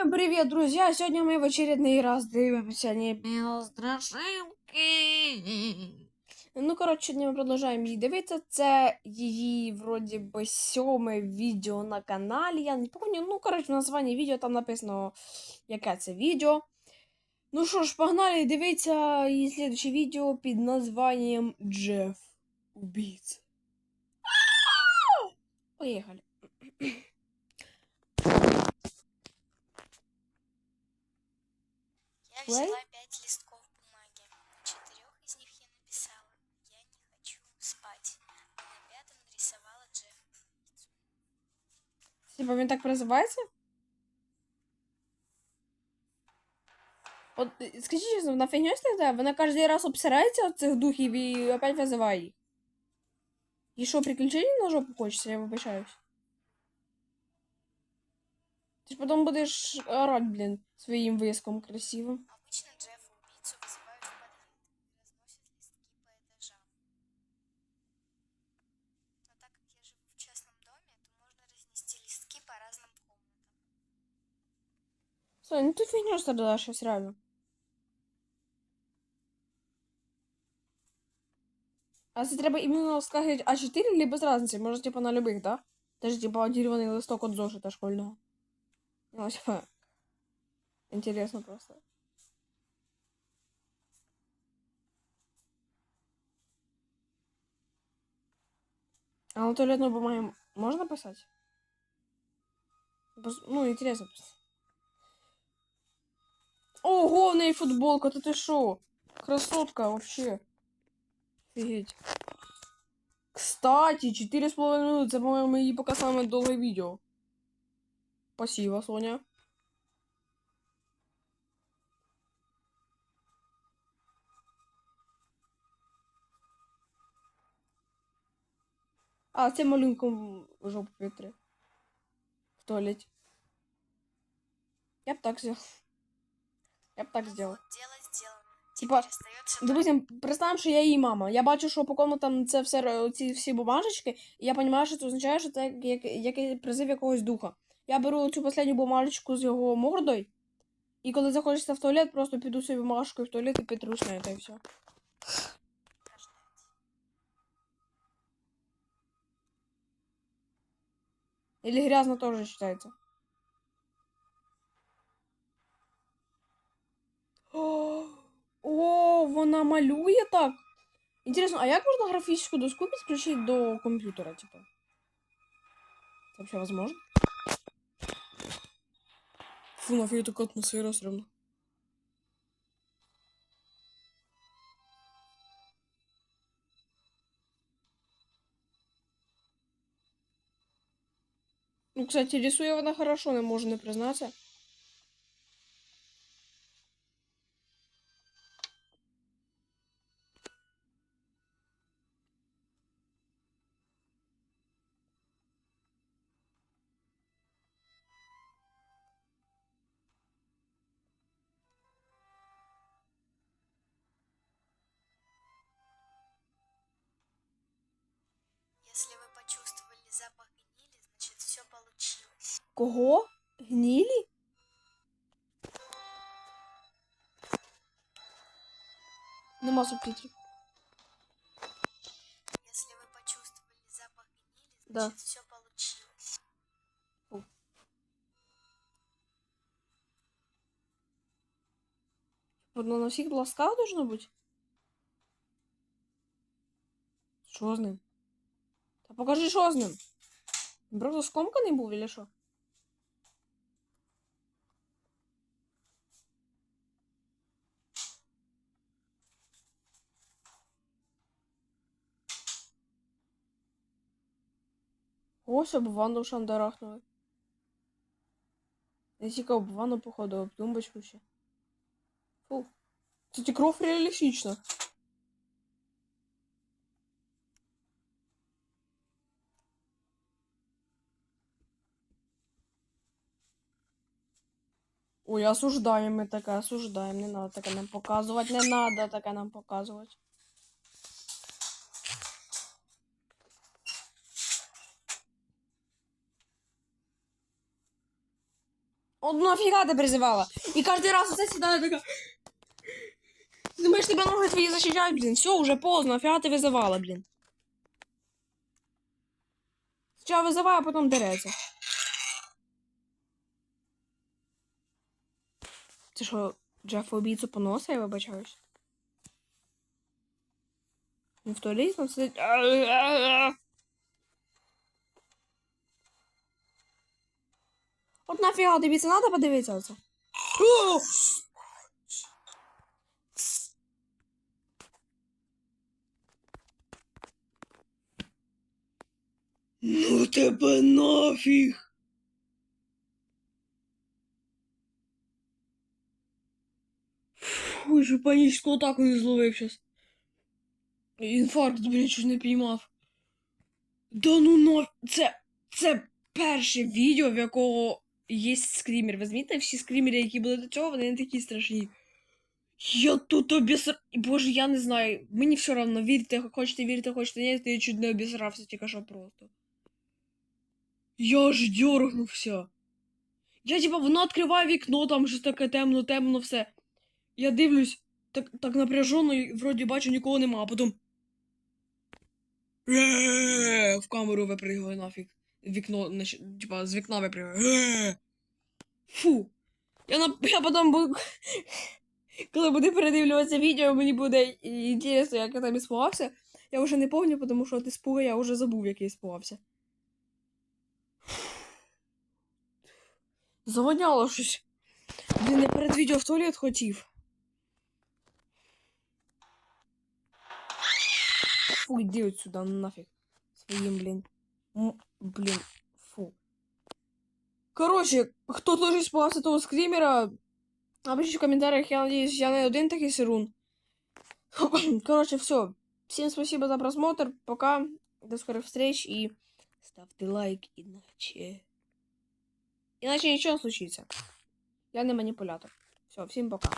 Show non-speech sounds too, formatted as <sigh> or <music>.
Всем привет, друзья! Сегодня мы в очередной раз дивимся страшилки. Ну, коротше, сьогодні ми продовжуємо її дивитися. Це її, вроді би, сьоме відео на каналі. Я не пам'ятаю. Ну, коротше, в названні відео там написано, яке це відео. Ну що ж, погнали дивитися її слідче відео під названням Джеф Убійця. Поїхали. Я Play? взяла пять листков бумаги. На четырех из них я написала «Я не хочу спать», а на пятом нарисовала Джеффа. Типа він так призивається? От е, скажіть чесно, на фігню стає? Вона кожен раз обсирається від цих духів і опять визиває їх. І що, приключення на жопу хочеться, я вибачаюсь. Ти ж потім будеш орать, блін, своїм виском красивим. Обычно Джеффа убийцу вызывают в подъезд и разносят листки по этажам. Но так как я живу в частном доме, то можно разнести листки по разным комнатам. Слухай, ну ти фігню страдаєш щось реально. А це треба іменно сказати А4 или без разницы? Може, типа на любих, да? Даже типа одірваний листок от зошита школьного. Ну, типа. <laughs> Интересно просто. А на туалетную бумагу можно писать? Ну, интересно. Ого, в неї футболка, та ти шо? Красотка вообще. Офігеть. Кстати, 4,5 минути. Це, по-моєму, її поки саме довге відео. Спасибо, Соня. А, це малюнком в жопу вітри. В туалеті. Я б так зробив. Я б так дело. Типа, Допустим, представимо, що я її мама. Я бачу, що по кому там це все ці всі бумажечки, і я розумію, що це означає, що це як, як, як призив якогось духа. Я беру цю останню бумажечку з його мордою, і коли захочеться в туалет, просто піду собі бумажкою в туалет і на це і все. Или грязно теж вважається. О, о, вона малює так. Інтересно, а як можна графічну доску підключити до комп'ютера, типа? Це взагалі возможно? Фу, нафіг така атмосфера все Ну, кстати, рисує вона хорошо, не можу не признатися. Если вы почувствовали запах гнили, значит все получилось. Кого? Гнілі? Нема субтитрів. Если вы почувствовали запах гнили, Да. значит все получилось. Воно на всіх бласках должно бути? Що з ним? Та покажи, що з ним. Він Просто скомканий був, или що? Ось об ванну шандарахнули. Не тільки об ванну, походу, об тумбочку ще. Фу. Кстати, кров реалистично. Ой, осуждаем мы таке, осуждаем. Не надо таке нам показувати, не надо таке нам показувати. От нафіга ти призивала? І кожен раз оце сідає така. Ти думаєш, тебе ноги твої защищають, блін. Все, уже поздно, нафіга ти визивала, блін. Спочатку визиває, а потім дереться. Це що, Джеф убійцю поноса, я вибачаюсь? Він в туалеті там сидить. От нафіга тобі це надо подивитися оце? Ну тебе нафіг. Ой, же панічну атаку не зловив щас. Інфаркт, блядь, чуть не піймав. Да ну на... Це... Це перше відео, в якого є скрімер. Змітите, всі скрімери, які були до цього, вони не такі страшні. Я тут обіср... Боже, я не знаю. Мені все одно, вірте, хочете вірте, хочете ні, я чуть не обісрався, тільки що просто. Я ж дергнувся. Я типа, воно відкриває вікно, там щось таке темно, темно, все. Я дивлюсь, так, так напряжено, і вроді бачу, нікого нема, а потім. В камеру випригує нафіг. Вікно, типа, з вікна. Е. <gasps> Фу. Я, на... я потім буду. <laughs> Коли буду передивлюватися відео, мені буде інтересно, як я там іспугався. Я вже не пам'ятаю, тому що от іспуга я вже забув, як я іспугався. <sighs> Завоняло щось. Блін, я перед відео в туалет хотів. Фу, иди отсюда, нафиг. Своим, блин. Блин, фу. Короче, хто теж испугався того скримера, напишіть в комментариях, я надеюсь, я не один такий сирун. <clears throat> Короче, все. Всем спасибо за просмотр. Пока. До скорых встреч и ставьте лайк, иначе... Иначе ничего не случится. Я не манипулятор. Все, всем пока.